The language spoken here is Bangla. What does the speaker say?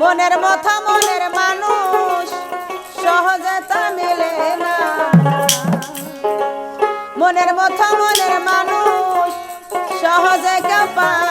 মনের মতো মনের মানুষ, সহজে তা মেলে না। মনের মতো মনের মানুষ, সহজে কেউ পায়